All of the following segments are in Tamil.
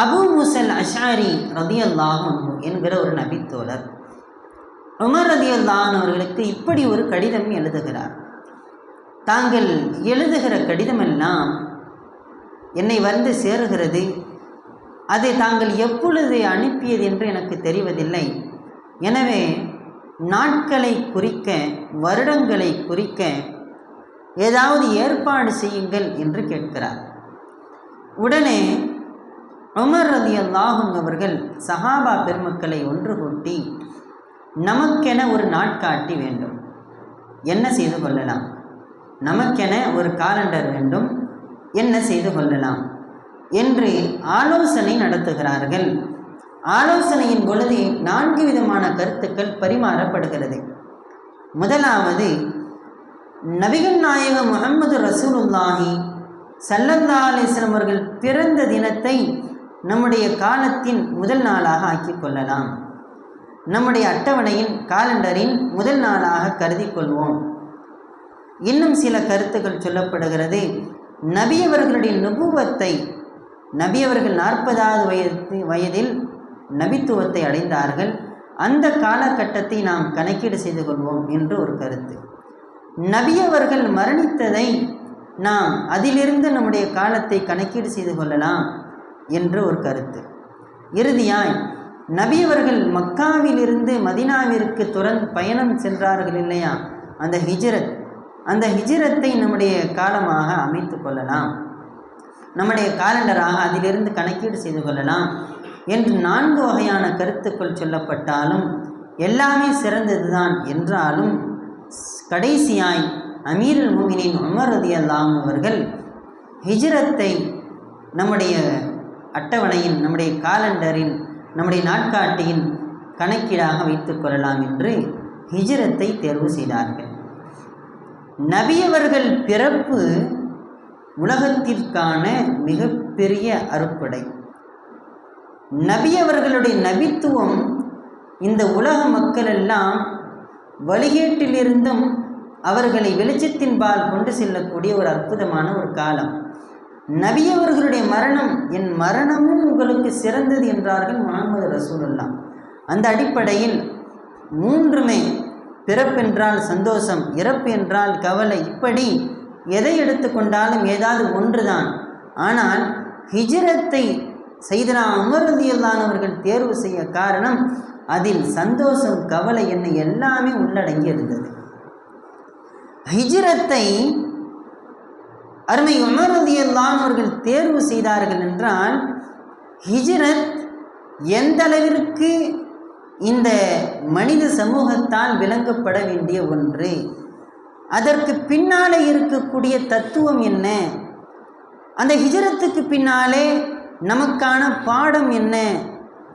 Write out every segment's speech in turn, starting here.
அபு முசல் அஷாரி ரதியல்லாஹு என்கிற ஒரு நபித்தோழர். உமர் ரதியல்லான் அவர்களுக்கு இப்படி ஒரு கடிதம் எழுதுகிறார். தாங்கள் எழுதுகிற கடிதமெல்லாம் என்னை வந்து சேருகிறது. அதை தாங்கள் எப்பொழுது அனுப்பியது என்று எனக்கு தெரிவதில்லை. எனவே நாட்களை குறிக்க வருடங்களை குறிக்க ஏதாவது ஏற்பாடு செய்யுங்கள் என்று கேட்கிறார். உடனே உமர் ரதி அல்லாஹும் அவர்கள் சஹாபா பெருமக்களை ஒன்று கூட்டி நமக்கென ஒரு நாட்காட்டி வேண்டும். என்ன செய்து கொள்ளலாம்? நமக்கென ஒரு காலண்டர் வேண்டும். என்ன செய்து கொள்ளலாம்? என்று ஆலோசனை நடத்துகிறார்கள். ஆலோசனையின் பொழுது நான்கு விதமான கருத்துக்கள் பரிமாறப்படுகிறது. முதலாவது நபிகள் நாயகம் முகமது ரசூலுல்லாஹி சல்லல்லா அலிஸ்லம் அவர்கள் பிறந்த தினத்தை நம்முடைய காலத்தின் முதல் நாளாக ஆக்கிக் கொள்ளலாம். நம்முடைய அட்டவணையின் காலண்டரின் முதல் நாளாக கருதி கொள்வோம். இன்னும் சில கருத்துக்கள் சொல்லப்படுகிறது. நபியவர்களுடைய நுபுவத்தை நபியவர்கள் நாற்பதாவது வயது வயதில் நபித்துவத்தை அடைந்தார்கள். அந்த காலகட்டத்தை நாம் கணக்கீடு செய்து கொள்வோம் என்று ஒரு கருத்து. நபியவர்கள் மரணித்ததை நாம் அதிலிருந்து நம்முடைய காலத்தை கணக்கீடு செய்து கொள்ளலாம். என்று ஒரு கருத்து. இறுதியாய் நபியவர்கள் மக்காவிலிருந்து மதினாவிற்கு துறந் பயணம் சென்றார்கள் இல்லையா? அந்த ஹிஜ்ரத் அந்த ஹிஜ்ரத்தை நம்முடைய காலமாக அமைத்து கொள்ளலாம். நம்முடைய காலண்டராக அதிலிருந்து கணக்கீடு செய்து கொள்ளலாம் என்று நான்கு வகையான கருத்துக்கள் சொல்லப்பட்டாலும் எல்லாமே சிறந்ததுதான் என்றாலும் கடைசியாய் அமீருல் மூமினின் உமர் ரதி அல்லாம் அவர்கள் ஹிஜ்ரத்தை நம்முடைய அட்டவணையின் நம்முடைய காலண்டரின் நம்முடைய நாட்காட்டியின் கணக்கீடாக வைத்துக் கொள்ளலாம் என்று ஹிஜ்ரத்தை தேர்வு செய்தார்கள். நபியவர்கள் பிறப்பு உலகத்திற்கான மிகப்பெரிய அறுப்படை. நபியவர்களுடைய நபித்துவம் இந்த உலக மக்களெல்லாம் வழிகேட்டிலிருந்தும் அவர்களை வெளிச்சத்தின்பால் கொண்டு செல்லக்கூடிய ஒரு அற்புதமான ஒரு காலம். நபியவர்களுடைய மரணம் என் மரணமும் உங்களுக்கு சிறந்தது என்றார்கள் முகமது ரசூலுல்லா அந்த அடிப்படையில் மூன்றுமே பிறப்பென்றால் சந்தோஷம் இறப்பு என்றால் கவலை. இப்படி எதை எடுத்துக்கொண்டாலும் ஏதாவது ஒன்றுதான். ஆனால் ஹிஜ்ரத்தை செய்தனா அமருந்தியல்லானவர்கள் தேர்வு செய்ய காரணம் அதில் சந்தோஷம் கவலை என்ன எல்லாமே உள்ளடங்கி இருந்தது ஹிஜ்ரத்தை அருமை. உமரதியெல்லாம் அவர்கள் தேர்வு செய்தார்கள் என்றால் ஹிஜ்ரத் எந்த அளவிற்கு இந்த மனித சமூகத்தால் விளங்கப்பட வேண்டிய ஒன்று? அதற்கு பின்னாலே இருக்கக்கூடிய தத்துவம் என்ன? அந்த ஹிஜரத்துக்கு பின்னாலே நமக்கான பாடம் என்ன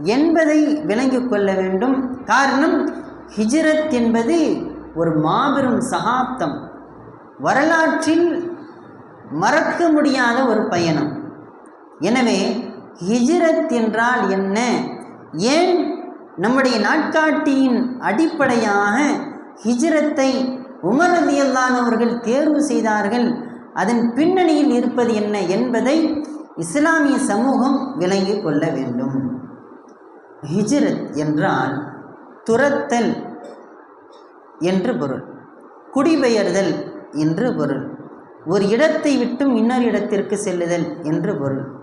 என்பதை விளங்கிக் கொள்ள வேண்டும். காரணம் ஹிஜ்ரத் என்பது ஒரு மாபெரும் சகாப்தம். வரலாற்றில் மறக்க முடியாத ஒரு பயணம். எனவே ஹிஜ்ரத் என்றால் என்ன? ஏன் நம்முடைய நாட்காட்டியின் அடிப்படையாக ஹிஜ்ரத்தை உமரதியல்லானவர்கள் தேர்வு செய்தார்கள்? அதன் பின்னணியில் இருப்பது என்ன என்பதை இஸ்லாமிய சமூகம் விளங்கி கொள்ள வேண்டும். ஹிஜ்ரத் என்றால் துரத்தல் என்று பொருள் குடிபெயர்தல் என்று பொருள். ஒரு இடத்தை விட்டும் இன்னொரு இடத்திற்கு செல்லுதல் என்று பொருள்.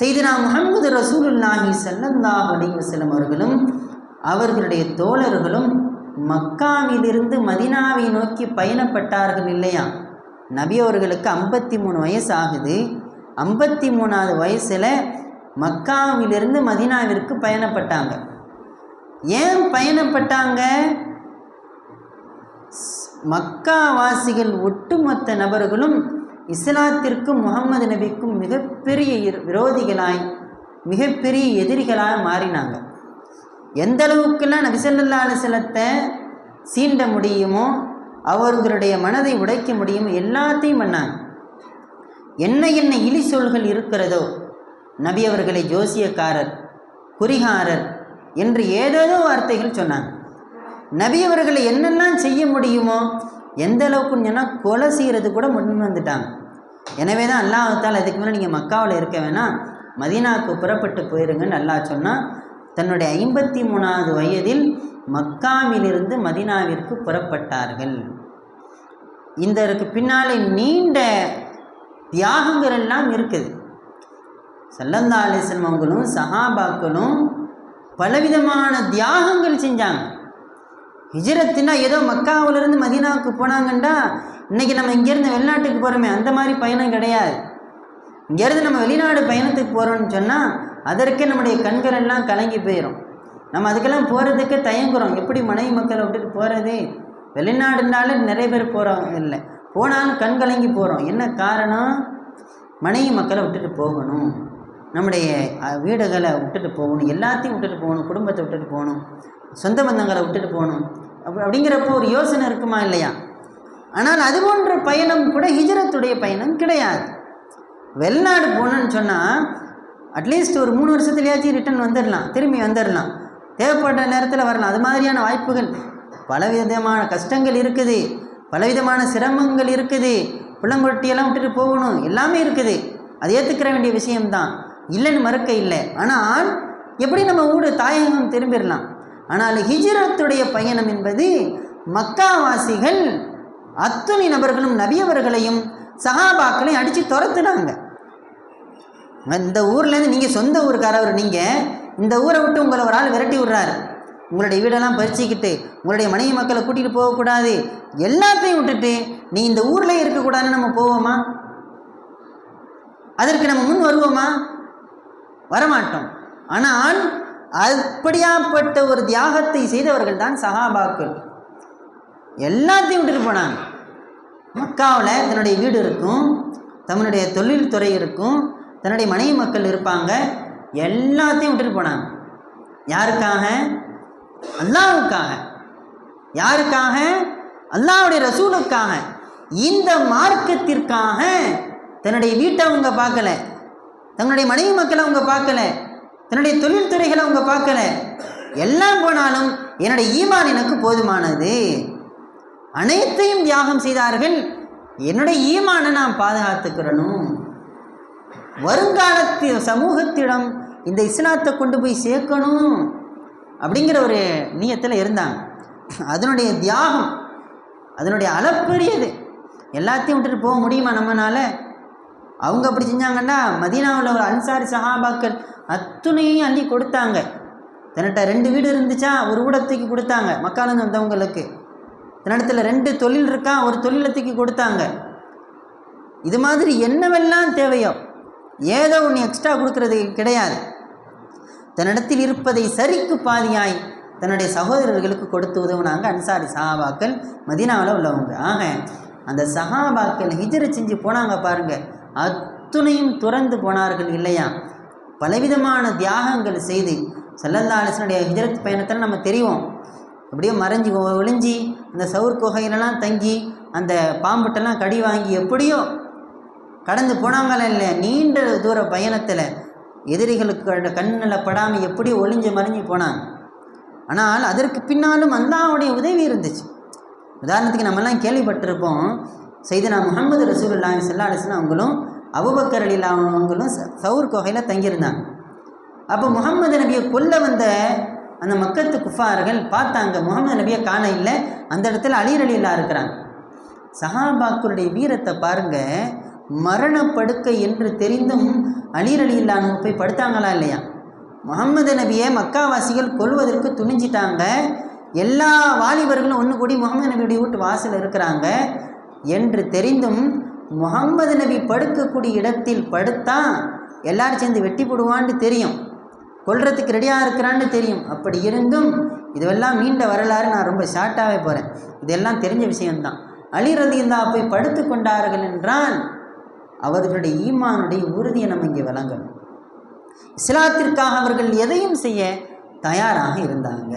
செய்தினா முகமது ரசூலுல்லாஹி ஸல்லல்லாஹு அலைஹி அவர்களும் அவர்களுடைய தோழர்களும் மக்காவிலிருந்து மதினாவை நோக்கி பயணப்பட்டார்கள் இல்லையா? நபி அவர்களுக்கு ஐம்பத்தி மூணு வயசு ஆகுது. ஐம்பத்தி மூணாவது வயசில் மக்காவிலிருந்து மதினாவிற்கு பயணப்பட்டாங்க. ஏன் பயணப்பட்டாங்க? மக்காவாசிகள் ஒட்டுமொத்த நபர்களும் இஸ்லாத்திற்கும் முகமது நபிக்கும் மிகப்பெரிய விரோதிகளாய் மிகப்பெரிய எதிரிகளாக மாறினாங்க. எந்த அளவுக்கெல்லாம் நபிசல்லா அலிசலத்தை சீண்ட முடியுமோ அவர்களுடைய மனதை உடைக்க முடியுமோ எல்லாத்தையும் பண்ணாங்க. என்ன என்ன இழி சொல்கள் இருக்கிறதோ நபி அவர்களை ஜோசியக்காரர் குறிகாரர் என்று ஏதேதோ வார்த்தைகள் சொன்னாங்க. நபி அவர்களை என்னெல்லாம் செய்ய முடியுமோ எந்த அளவுக்குன்னு கொலை செய்கிறது கூட முன் வந்துட்டாங்க. எனவே தான் அல்லாஹால் அதுக்கு மேலே நீங்கள் மக்காவில் இருக்க வேணாம் மதீனாவுக்கு புறப்பட்டு போயிருங்கன்னு அல்லா சொன்னால் தன்னுடைய ஐம்பத்தி மூணாவது வயதில் மக்காவிலிருந்து மதீனாவிற்கு புறப்பட்டார்கள். இந்தருக்கு பின்னாலே நீண்ட தியாகங்கள் எல்லாம் இருக்குது. சல்லல்லா அலிஸ்லம் அவங்களும் சஹாபாக்களும் பலவிதமான தியாகங்கள் செஞ்சாங்க. ஹிஜரத்துனா ஏதோ மக்காவிலேருந்து மதீனாவுக்கு போனாங்கண்டா இன்னைக்கு நம்ம இங்கேருந்து வெளிநாட்டுக்கு போகிறோமே அந்த மாதிரி பயணம் கிடையாது. இங்கேருந்து நம்ம வெளிநாடு பயணத்துக்கு போகிறோம்னு சொன்னால் அதற்கே நம்முடைய கண்கள் எல்லாம் கலங்கி போயிடும் நம்ம அதுக்கெல்லாம் போகிறதுக்கு தயங்குறோம். எப்படி மனைவி மக்களை விட்டுட்டு போகிறது வெளிநாடுனால நிறைய பேர் போகிறோம் இல்லை. போனாலும் கண் கலங்கி போகிறோம் என்ன காரணம்? மனைவி மக்களை விட்டுட்டு போகணும். நம்முடைய வீடுகளை விட்டுட்டு போகணும். எல்லாத்தையும் விட்டுட்டு போகணும். குடும்பத்தை விட்டுட்டு போகணும். சொந்த பந்தங்களை விட்டுட்டு போகணும். அப்படிங்கிறப்போ ஒரு யோசனை இருக்குமா இல்லையா? ஆனால் அது போன்ற பயணம் கூட ஹிஜரத்துடைய பயணம் கிடையாது. வெளிநாடு போகணுன்னு சொன்னால் அட்லீஸ்ட் ஒரு மூணு வருஷத்துலையாச்சும் ரிட்டர்ன் வந்துடலாம் திரும்பி வந்துடலாம் தேவைப்படுற நேரத்தில் வரலாம். அது மாதிரியான வாய்ப்புகள் பலவிதமான கஷ்டங்கள் இருக்குது. பலவிதமான சிரமங்கள் இருக்குது. பிள்ளைங்கொட்டியெல்லாம் விட்டுட்டு போகணும். எல்லாமே இருக்குது. அது ஏற்றுக்கிற வேண்டிய விஷயம்தான். இல்லைன்னு மறுக்க இல்லை. ஆனால் எப்படி நம்ம ஊடு தாயகம் திரும்பிடலாம் ஆனால் ஹிஜ்ரத்துடைய பயணம் என்பது மக்காவாசிகள் அத்துணை நபர்களும் நபியவர்களையும் சகாபாக்களையும் அடித்து துரத்துனாங்க. இந்த ஊர்லேருந்து நீங்கள் சொந்த ஊருக்காரவர் நீங்கள் இந்த ஊரை விட்டு உங்களை ஒரு ஆள் விரட்டி விட்றாரு. உங்களுடைய வீடெல்லாம் பறிச்சுக்கிட்டு உங்களுடைய மனைவி மக்களை கூட்டிகிட்டு போகக்கூடாது. எல்லாத்தையும் விட்டுட்டு நீ இந்த ஊரில் இருக்கக்கூடாதுன்னு நம்ம போவோமா? அதற்கு நம்ம முன் வருவோமா? வரமாட்டோம். ஆனால் அப்படியாப்பட்ட ஒரு தியாகத்தை செய்தவர்கள் தான் சகாபாக்கள் எல்லாத்தையும் விட்டுட்டு போனாங்க. மக்காவில் தன்னுடைய வீடு இருக்கும் தன்னுடைய தொழில்துறை இருக்கும் தன்னுடைய மனைவி மக்கள் இருப்பாங்க எல்லாத்தையும் விட்டுட்டு போனாங்க. யாருக்காக? அல்லாவுக்காக யாருக்காக? அல்லாவுடைய ரசூலுக்காக. இந்த மார்க்கத்திற்காக தன்னுடைய வீட்டை அவங்க பார்க்கல தன்னுடைய மனைவி மக்களை அவங்க பார்க்கல. என்னுடைய தொழில் துறைகளை அவங்க பார்க்கல. எல்லாம் போனாலும் என்னுடைய ஈமான் எனக்கு போதுமானது. அனைத்தையும் தியாகம் செய்தார்கள். என்னுடைய ஈமானை நான் பாதுகாத்துக்கிறணும் வருங்காலத்தில் சமூகத்திடம் இந்த இஸ்லாத்தை கொண்டு போய் சேர்க்கணும் அப்படிங்கிற ஒரு நீயத்தில் இருந்தாங்க. அதனுடைய தியாகம் அதனுடைய அளப்பெரியது எல்லாத்தையும் விட்டுட்டு போக முடியுமா நம்மனால? அவங்க அப்படி செஞ்சாங்கன்னா மதீனாவில் ஒரு அன்சாரி சஹாபாக்கள் அத்துணையும் அள்ளி கொடுத்தாங்க. தன்னிட்ட ரெண்டு வீடு இருந்துச்சா? ஒரு ஊடத்துக்கு கொடுத்தாங்க. மக்காலந்து வந்தவங்களுக்கு. தன்னிடத்தில் ரெண்டு தொழில் இருக்கா? ஒரு தொழிலை தூக்கி கொடுத்தாங்க. இது மாதிரி என்னவெல்லாம் தேவையோ? ஏதோ ஒன்று எக்ஸ்ட்ரா கொடுக்கறது கிடையாது. தன்னிடத்தில் இருப்பதை சரிக்கு பாதியாய் தன்னுடைய சகோதரர்களுக்கு கொடுத்து உதவுனாங்க அன்சாரி சஹாபாக்கள் மதீனாவில் உள்ளவங்க. ஆக அந்த சஹாபாக்கள் ஹிஜரை செஞ்சு போனாங்க பாருங்கள் அத்துணையும் துறந்து போனார்கள் இல்லையா? பலவிதமான தியாகங்கள் செய்து சல்லல்லா அலிஸ்னுடைய ஹிஜரத் பயணத்தில் நம்ம தெரியும் அப்படியே மறைஞ்சி ஒளிஞ்சி அந்த சவுர் குகையிலலாம் தங்கி அந்த பாம்புட்டெல்லாம் கடி வாங்கி எப்படியோ கடந்து போனாங்களா இல்லை நீண்ட தூர பயணத்தில் எதிரிகளுக்கு கண்ணில் படாமல் எப்படி ஒளிஞ்சு மறைஞ்சு போனாங்க. ஆனால் அதற்கு பின்னாலும் அல்லாவுடைய உதவி இருந்துச்சு. உதாரணத்துக்கு நம்மலாம் கேள்விப்பட்டிருப்போம் செய்தனா முகமது ரசூல் ஸல்லல்லாஹு அலைஹி வஸல்லம் அவங்களும் அபுபக்கர் அலிலா அவங்களும் ச- சவுர் குகையில் தங்கியிருந்தாங்க. அப்போ முகமது நபியை கொல்ல வந்த அந்த மக்கத்து குஃபார்கள் பார்த்தாங்க. முகமது நபியை காண இல்லை. அந்த இடத்துல அலீர் அலிலா இருக்கிறாங்க. சஹாபாக்களுடைய வீரத்தை பாருங்க. மரணப்படுக்கை என்று தெரிந்தும் அலீர் அலில்லான்னு போய் படுத்தாங்களா இல்லையா? முகமது நபியை மக்காவாசிகள் கொல்வதற்கு துணிஞ்சிட்டாங்க. எல்லா வாலிபர்களும் ஒன்று கூடி முகமது நபியுடைய வீட்டு வாசல் இருக்கிறாங்க. என்று தெரிந்தும் முகமது நபி படுக்கக்கூடிய இடத்தில் படுத்தா எல்லாரும் சேர்ந்து வெட்டி போடுவான்னு தெரியும். கொள்றதுக்கு ரெடியாக இருக்கிறான்னு தெரியும். அப்படி இருந்தும் இதுவெல்லாம் நீண்ட வரலாறு நான் ரொம்ப ஷார்ட்டாகவே போகிறேன் இதெல்லாம் தெரிஞ்ச விஷயம்தான். அலி ரலியல்லா போய் படுத்து கொண்டார்கள் என்றால் அவர்களுடைய ஈமானுடைய உறுதியை நம்ம இங்கே வழங்கணும். இஸ்லாத்திற்காக அவர்கள் எதையும் செய்ய தயாராக இருந்தாங்க.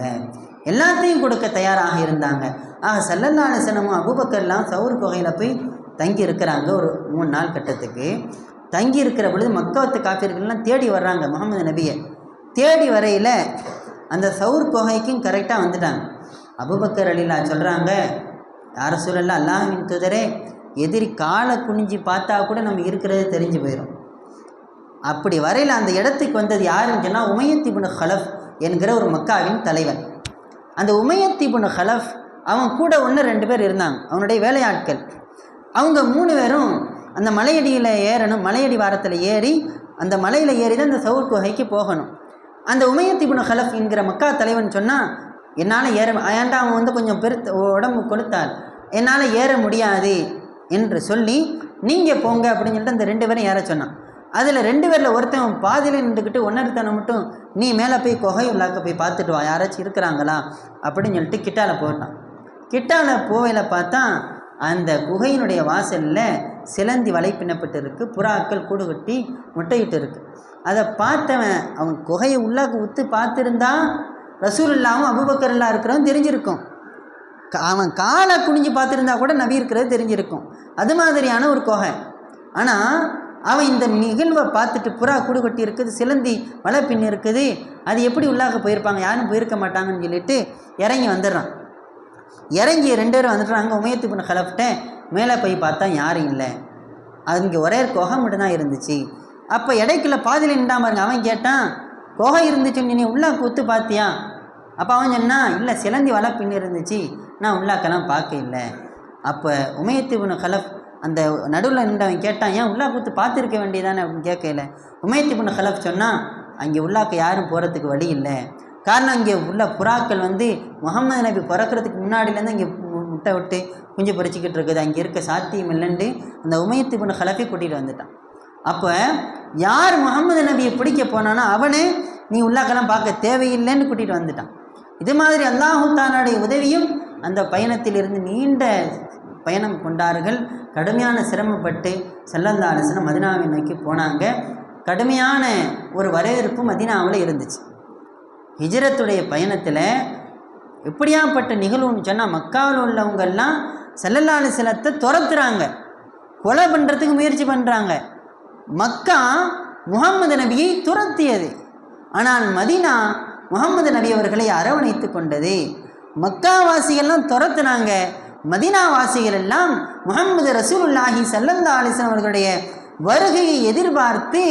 எல்லாத்தையும் கொடுக்க தயாராக இருந்தாங்க. ஆக சல்லல்லா அலிசனமும் அபூபக்கர்லாம் சவுர் குகையில் போய் தங்கி இருக்கிறாங்க ஒரு மூணு நாள் கட்டத்துக்கு. தங்கி இருக்கிற பொழுது மக்காவத்து காஃபிர்கள்லாம் தேடி வர்றாங்க முகமது நபியை. தேடி வரையில் அந்த சவுர் குகைக்கும் கரெக்டாக வந்துட்டாங்க. அபூபக்கர் அலிலா சொல்கிறாங்க யார சொல்லல அல்லாஹின் துதரே எதிரி காலை குனிஞ்சு பார்த்தா கூட நம்ம இருக்கிறது தெரிஞ்சு போயிடும் அப்படி வரையில் அந்த இடத்துக்கு வந்தது யாருன்னு சொன்னால் உமையத்திபுன் ஹலஃப் என்கிற ஒரு மக்காவின் தலைவன். அந்த உமையத்திபுன் ஹலஃப் அவன் கூட ஒன்று ரெண்டு பேர் இருந்தாங்க. அவனுடைய வேலையாட்கள். அவங்க மூணு பேரும் அந்த மலையடியில் ஏறணும் மலையடி வாரத்தில் ஏறி அந்த மலையில் ஏறி தான் அந்த சவுர் குகைக்கு போகணும். அந்த உமையத்திபுன் ஹலஃப் என்கிற மக்கா தலைவன் சொன்னால் என்னால் ஏற ஏன்டா அவன் வந்து கொஞ்சம் பெருத்த உடம்பு கொடுத்தால் என்னால் ஏற முடியாது என்று சொல்லி நீங்கள் போங்க அப்படின்னு சொல்லிட்டு அந்த ரெண்டு பேரும் ஏற சொன்னான். அதில் ரெண்டு பேரில் ஒருத்தன் பாதியில் நின்றுக்கிட்டு ஒன்னொருத்தனை மட்டும் நீ மேலே போய் குகை உள்ளாக்க போய் பார்த்துட்டு வா யாராச்சும் இருக்கிறாங்களா? அப்படின்னு சொல்லிட்டு கிட்டால போட்டான். கிட்டால போவையில் பார்த்தா அந்த குகையினுடைய வாசலில் சிலந்தி வலை பின்னப்பட்டு இருக்குது புறாக்கள் கூடு கட்டி முட்டையிட்டு இருக்குது அதை பார்த்தவன் அவன் குகையை உள்ளாக்கு உத்து பார்த்துருந்தா ரசூல் இல்லாமல் அபுபக்கர்லா இருக்கிறவன் தெரிஞ்சிருக்கும். அவன் காலை குனிஞ்சு பார்த்துருந்தா கூட நபி இருக்கிறது தெரிஞ்சிருக்கும். அது மாதிரியான ஒரு குகை. ஆனால் அவன் இந்த நிகழ்வை பார்த்துட்டு புறா கூடு கட்டி இருக்குது சிலந்தி வலை பின் இருக்குது அது எப்படி உள்ளாக போயிருப்பாங்க யாரும் போயிருக்க மாட்டாங்கன்னு சொல்லிட்டு இறங்கி வந்துடுறான். இறங்கி ரெண்டு பேரும் வந்துடுறாங்க உமையத்து பண்ண கலப்பிட்டேன் மேலே போய் பார்த்தா யாரும் இல்லை. அது இங்கே ஒரே ஒரு குகை மட்டும்தான் இருந்துச்சு. அப்போ இடைக்குள்ள பாதியில் நின்றா பாருங்க. அவன் கேட்டான் குகை இருந்துச்சுன்னு நீ உள்ளே குத்து பார்த்தியா? அப்போ அவன் சொன்னான் இல்லை சிலந்தி வலை பின் இருந்துச்சு. நான் உள்ளாக்கெல்லாம் பார்க்க இல்லை. அப்போ உமையத்து பின் கலப் அந்த நடுவில் நின்றவன் கேட்டான் ஏன் உள்ளா கூத்து பார்த்துருக்க வேண்டியதானே? அப்படின்னு கேட்கல. உமையத்து பின் கலப் சொன்னால் அங்கே உள்ளாக்க யாரும் போகிறதுக்கு வழி இல்லை. காரணம் இங்கே உள்ள புறாக்கள் வந்து முகமது நபி பிறக்கிறதுக்கு முன்னாடிலேருந்து இங்கே முட்டை விட்டு குஞ்சு பொறிச்சிக்கிட்டு இருக்குது. அங்கே இருக்க சாத்தியம் இல்லைன்ட்டு அந்த உமையத்து பின் கலப்பி கூட்டிகிட்டு வந்துட்டான். அப்போ யார் முகமது நபியை பிடிக்க போனானோ அவனே நீ உள்ளாக்கெல்லாம் பார்க்க தேவையில்லைன்னு கூட்டிகிட்டு வந்துட்டான். இது மாதிரி அல்லாஹுத்தானுடைய உதவியும் அந்த பயணத்திலிருந்து நீண்ட பயணம் கொண்டார்கள். கடுமையான சிரமப்பட்டு செல்லந்தா அலிசனம் மதினாவை நோக்கி போனாங்க. கடுமையான ஒரு வரவேற்பு மதினாவில் இருந்துச்சு. ஹிஜரத்துடைய பயணத்தில் எப்படியாப்பட்ட நிகழ்வுன்னு சொன்னால் மக்காவில் உள்ளவங்கெல்லாம் செல்லல்லாலு சிலத்தை துரத்துறாங்க. கொலை பண்ணுறதுக்கு முயற்சி பண்ணுறாங்க மக்கா முகம்மது நபியை துரத்தியது. ஆனால் மதினா முகம்மது நபி அவர்களை அரவணைத்து கொண்டது. மக்காவாசிகள்லாம் துரத்துனாங்க. மதினாவாசிகள் எல்லாம் முகம்மது ரசூலுல்லாஹி சல்லல்லா அலிஸ்லாம் அவர்களுடைய வருகையை எதிர்பார்த்து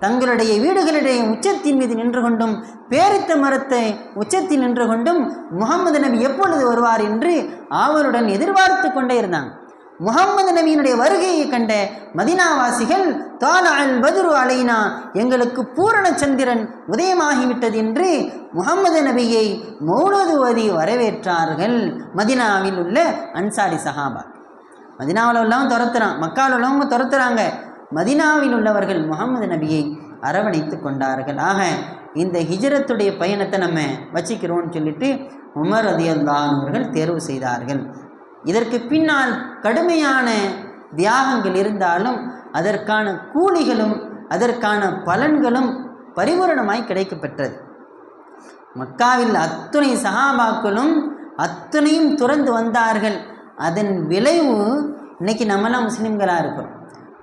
தங்களுடைய வீடுகளுடைய உச்சத்தின் மீது நின்று கொண்டும் பேரித்த மரத்தை உச்சத்தில் நின்று கொண்டும் முகம்மது நபி எப்பொழுது வருவார் என்று ஆவலுடன் எதிர்பார்த்து கொண்டே இருந்தாங்க முகம்மது நபியினுடைய வருகையை கண்ட மதினாவாசிகள் தால அல் பதுரு அலைனா எங்களுக்கு பூரண சந்திரன் உதயமாகிவிட்டது என்று முகம்மது நபியை மௌனதுவதி வரவேற்றார்கள். மதினாவில் உள்ள அன்சாரி சஹாபா. மதினாவில் உள்ளவங்க துரத்துறான் மக்கால் உள்ளவங்க துரத்துறாங்க. மதினாவில் உள்ளவர்கள் முகமது நபியை அரவணைத்து கொண்டார்கள். ஆக இந்த ஹிஜரத்துடைய பயணத்தை நம்ம வச்சுக்கிறோம்னு சொல்லிட்டு உமர் ரதியல்லான் அவர்கள் தேர்வு செய்தார்கள். இதற்கு பின்னால் கடுமையான தியாகங்கள் இருந்தாலும் அதற்கான கூலிகளும் அதற்கான பலன்களும் பரிபூரணமாய் கிடைக்கப்பெற்றது. மக்காவில் அத்துணை சகாபாக்களும் அத்துணையும் துறந்து வந்தார்கள். அதன் விளைவு இன்னைக்கு நம்மளாம் முஸ்லீம்களாக இருக்கிறோம்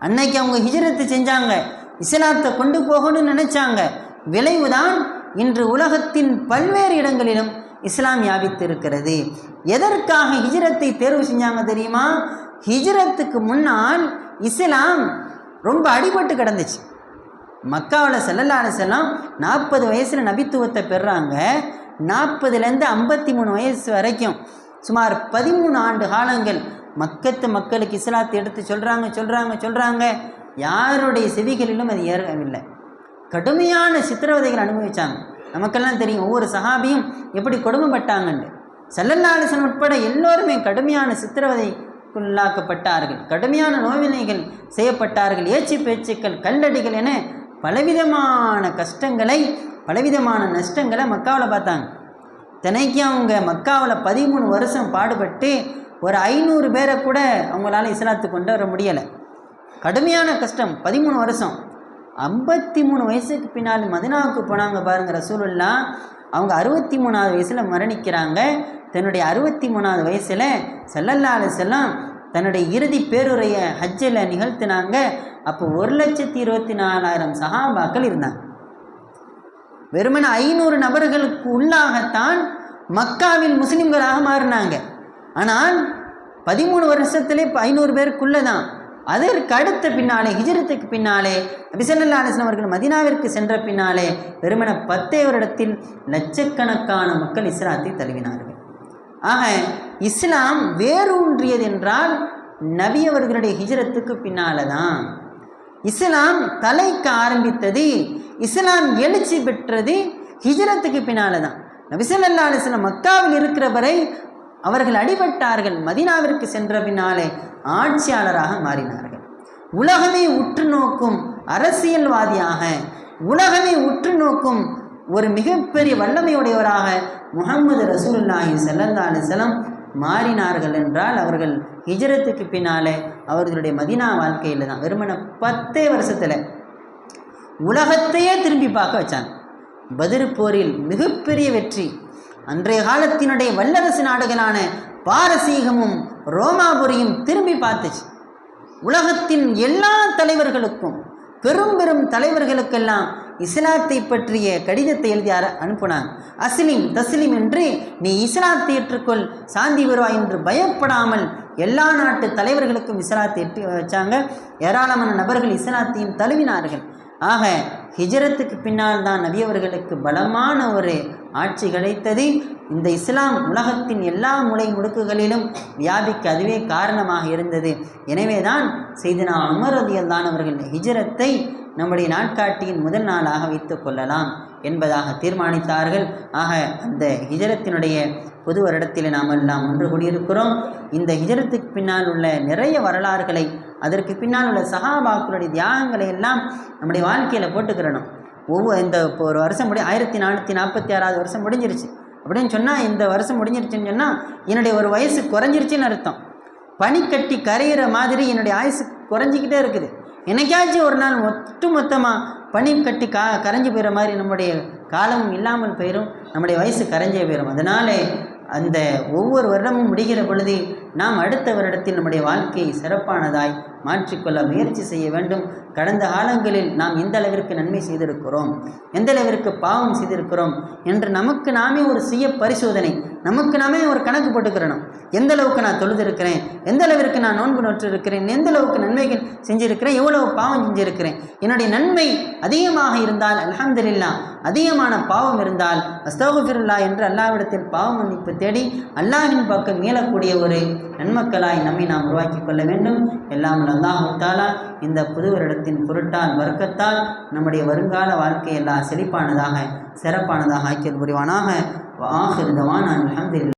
அன்னைக்கு அவங்க ஹிஜரத்து செஞ்சாங்க. இஸ்லாத்தை கொண்டு போகணும்னு நினைச்சாங்க. விளைவுதான் இன்று உலகத்தின் பல்வேறு இடங்களிலும் இஸ்லாம் வியாபித்திருக்கிறது. எதற்காக ஹிஜரத்தை தேர்வு செஞ்சாங்க தெரியுமா? ஹிஜரத்துக்கு முன்னால் இஸ்லாம் ரொம்ப அடிபட்டு கிடந்துச்சு. மக்காவில் செல்லலான செல்லம் நாற்பது வயசில் நபித்துவத்தை பெறாங்க. நாற்பதுலேருந்து ஐம்பத்தி மூணு வயசு வரைக்கும். சுமார் பதிமூணு ஆண்டு காலங்கள் மக்கத்து மக்களுக்கு இஸ்லாத்தை எடுத்து சொல்கிறாங்க சொல்கிறாங்க சொல்கிறாங்க யாருடைய செவிகளிலும் அது ஏறவில்லை. கடுமையான சித்திரவதைகள் அனுபவித்தாங்க நமக்கெல்லாம் தெரியும் ஒவ்வொரு சஹாபியும் எப்படி கொடுமைப்பட்டாங்கன்னு. செல்லல்லாலிசன் உட்பட எல்லோருமே கடுமையான சித்திரவதைக்குள்ளாக்கப்பட்டார்கள். கடுமையான நோவினைகள் செய்யப்பட்டார்கள். ஏச்சு பேச்சுக்கள் கல்லடிகள் என பலவிதமான கஷ்டங்களை பலவிதமான நஷ்டங்களை மக்காவில் பார்த்தாங்க. தினைக்கு அவங்க மக்காவில் பதிமூணு வருஷம் பாடுபட்டு ஒரு ஐநூறு பேரை கூட அவங்களால இஸ்லாத்துக்கு கொண்டு வர முடியலை. கடுமையான கஷ்டம். பதிமூணு வருஷம். ஐம்பத்தி மூணு வயசுக்கு பின்னால் மதினாவுக்கு போனாங்க பாருங்கிற ரசூலுல்லா. அவங்க அறுபத்தி மூணாவது வயசில் மரணிக்கிறாங்க. தன்னுடைய அறுபத்தி மூணாவது வயசில் செல்லல்லா செல்லம் தன்னுடைய இறுதி பேருரையை ஹஜ்ஜில் நிகழ்த்தினாங்க. அப்போ ஒரு லட்சத்தி இருபத்தி நாலாயிரம் சஹாபாக்கள் இருந்தாங்க. வெறுமனே ஐநூறு நபர்களுக்கு உள்ளாகத்தான் மக்காவில் முஸ்லீம்களாக மாறினாங்க. ஆனால் பதிமூணு வருஷத்துலேயே ஐநூறு பேருக்குள்ளே தான் அதற்கு அடுத்த பின்னாலே ஹிஜரத்துக்கு பின்னாலே நபிசல்லா அலிஸ்லாம் அவர்கள் மதினாவிற்கு சென்ற பின்னாலே வெறுமன பத்தே வருடத்தில் லட்சக்கணக்கான மக்கள் இஸ்லாத்தை தழுவினார்கள். ஆக இஸ்லாம் வேரூன்றியது என்றால் நபி அவர்களுடைய ஹிஜரத்துக்கு பின்னால தான் இஸ்லாம் தலைக்க ஆரம்பித்தது இஸ்லாம் எழுச்சி பெற்றது ஹிஜரத்துக்கு பின்னால தான் நபிசல்லா அலிஸ்லாம் மக்காவில் இருக்கிற வரை அவர்கள் அடிபட்டார்கள் மதினாவிற்கு சென்ற பின்னாலே ஆட்சியாளராக மாறினார்கள். உலகமே உற்று நோக்கும் அரசியல்வாதியாக உலகமே உற்று நோக்கும் ஒரு மிகப்பெரிய வல்லமையுடையவராக முகமது ரசூல்லாஹி ஸல்லல்லாஹு மாறினார்கள் என்றால் அவர்கள் ஹிஜரத்துக்கு பின்னாலே அவர்களுடைய மதினா வாழ்க்கையில் தான் வெறுமன பத்தே வருஷத்தில் உலகத்தையே திரும்பி பார்க்க வச்சாங்க. பதிரு போரில் மிகப்பெரிய வெற்றி அன்றைய காலத்தினுடைய வல்லரசு நாடுகளான பாரசீகமும் ரோமாபுரியும் திரும்பி பார்த்துச்சு. உலகத்தின் எல்லா தலைவர்களுக்கும் பெரும் பெரும் தலைவர்களுக்கெல்லாம் இஸ்லாத்தை பற்றிய கடிதத்தை எழுதி அனுப்புனாங்க அஸ்லிம் தஸ்லிம் என்று நீ இஸ்லாத்தை ஏற்றுக்கொள் சாந்தி வருவாய் என்று பயப்படாமல் எல்லா நாட்டு தலைவர்களுக்கும் இஸ்லாத்தை எட்டு வச்சாங்க. ஏராளமான நபர்கள் இஸ்லாத்தையும் தழுவினார்கள். ஆக ஹிஜரத்துக்கு பின்னால் தான் நபியவர்களுக்கு பலமான ஒரு ஆட்சி கிடைத்தது இந்த இஸ்லாம் உலகத்தின் எல்லா முளை முடுக்குகளிலும் வியாபிக்க அதுவே காரணமாக இருந்தது. எனவே தான் செய்தினா அமர் ரதியல்லான் அவர்கள் ஹிஜரத்தை நம்முடைய நாட்காட்டியின் முதல் நாளாக வைத்து கொள்ளலாம் என்பதாக தீர்மானித்தார்கள். ஆக அந்த ஹிஜரத்தினுடைய பொது வருடத்தில் நாம் எல்லாம் ஒன்று கூடியிருக்கிறோம். இந்த ஹிஜரத்துக்கு பின்னால் உள்ள நிறைய வரலாறுகளை அதற்கு பின்னால் உள்ள சகாபாக்களுடைய தியாகங்களை எல்லாம் நம்முடைய வாழ்க்கையில் போட்டுக்கிறணும். ஒவ்வொரு இந்த இப்போ ஒரு வருஷம் முடி ஆயிரத்தி நானூற்றி நாற்பத்தி ஆறாவது வருஷம் முடிஞ்சிருச்சு. அப்படின்னு சொன்னால் இந்த வருஷம் முடிஞ்சிருச்சுன்னு சொன்னால் என்னுடைய ஒரு வயசு குறைஞ்சிருச்சுன்னு அர்த்தம். பனிக்கட்டி கரையிற மாதிரி என்னுடைய ஆயுசு குறைஞ்சிக்கிட்டே இருக்குது. என்னைக்காச்சும் ஒரு நாள் ஒட்டு மொத்தமாக பனி கட்டி கா கரைஞ்சி போயிடுற மாதிரி நம்முடைய காலமும் இல்லாமல் போயிடும் நம்முடைய வயசு கரைஞ்சே போயிடும் அதனாலே அந்த ஒவ்வொரு வருடமும் முடிகிற பொழுது நாம் அடுத்த வருடத்தில் நம்முடைய வாழ்க்கையை சிறப்பானதாய் மாற்றிக்கொள்ள முயற்சி செய்ய வேண்டும். கடந்த காலங்களில் நாம் எந்த அளவிற்கு நன்மை செய்திருக்கிறோம்? எந்த அளவிற்கு பாவம் செய்திருக்கிறோம்? என்று நமக்கு நாமே ஒரு சுய பரிசோதனை நமக்கு நாமே ஒரு கணக்கு போட்டுக்கிறணும். எந்த அளவுக்கு நான் தொழுதிருக்கிறேன்? எந்த அளவிற்கு நான் நோன்பு நோற்று இருக்கிறேன் எந்த அளவுக்கு நன்மைகள் செஞ்சிருக்கிறேன்? எவ்வளவு பாவம் செஞ்சிருக்கிறேன்? என்னுடைய நன்மை அதிகமாக இருந்தால் அலமதுல்லா அதிகமான பாவம் இருந்தால் அஸ்தகுஃபிருல்லா என்று அல்லாவிடத்தில் பாவம் மன்னிப்பு தேடி அல்லாவின் பக்கம் மீளக்கூடிய ஒரு நன்மக்களாய் நம்மை நாம் உருவாக்கி கொள்ள வேண்டும். எல்லாம் அல்லாஹு இந்த புது வருடத்தின் பொருட்டால் வர்க்கத்தால் நம்முடைய வருங்கால வாழ்க்கையெல்லாம் செழிப்பானதாக சிறப்பானதாக ஆக்கியல் புரிவானாக. ஆஹிருதவான் அல்ஹம்துலில்லாஹ்.